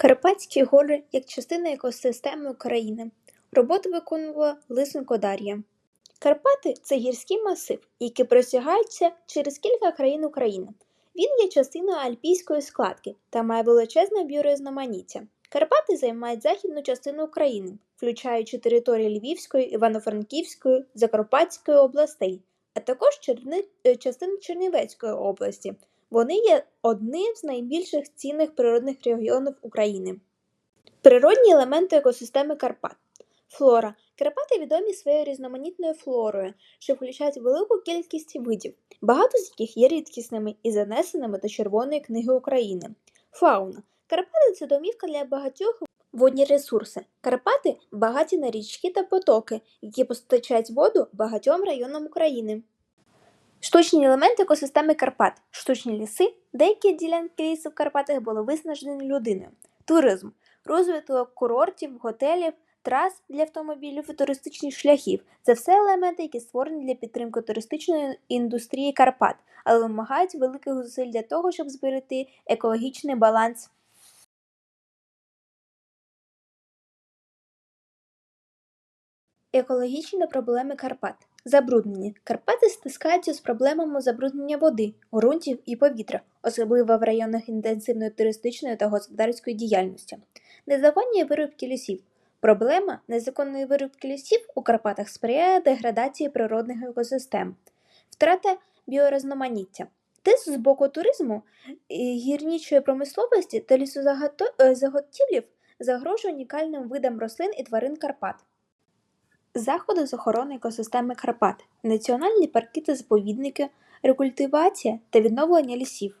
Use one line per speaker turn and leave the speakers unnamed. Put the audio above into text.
Карпатські гори як частина екосистеми України. Роботу виконувала Лисенко Дар'я. Карпати це гірський масив, який простягається через кілька країн України. Він є частиною альпійської складки та має величезне біорізноманіття. Карпати займають західну частину України, включаючи території Львівської, Івано-Франківської, Закарпатської областей, а також е, частину Чернівецької області. Вони є одним з найбільших цінних природних регіонів України. Природні елементи екосистеми Карпат. Флора. Карпати відомі своєю різноманітною флорою, що включають велику кількість видів, багато з яких є рідкісними і занесеними до Червоної книги України. Фауна. Карпати це домівка для багатьох водні ресурси. Карпати багаті на річки та потоки, які постачають воду багатьом районам України. Штучні елементи екосистеми Карпат, штучні ліси, деякі ділянки лісу в Карпатах були виснажені людиною. Туризм, розвиток курортів, готелів, трас для автомобілів і туристичних шляхів це все елементи, які створені для підтримки туристичної індустрії Карпат, але вимагають великих зусиль для того, щоб зберегти екологічний баланс. Екологічні проблеми Карпат. Забруднення. Карпати стискаються з проблемами забруднення води, ґрунтів і повітря, особливо в районах інтенсивної туристичної та господарської діяльності. Незаконні вирубки лісів. Проблема незаконної вирубки лісів у Карпатах сприяє деградації природних екосистем, втрата біорізноманіття. Тиск з боку туризму, і гірничої промисловості та лісозаготівлів загрожує унікальним видам рослин і тварин Карпат. Заходи з охорони екосистеми Карпат, національні парки та заповідники, рекультивація та відновлення лісів.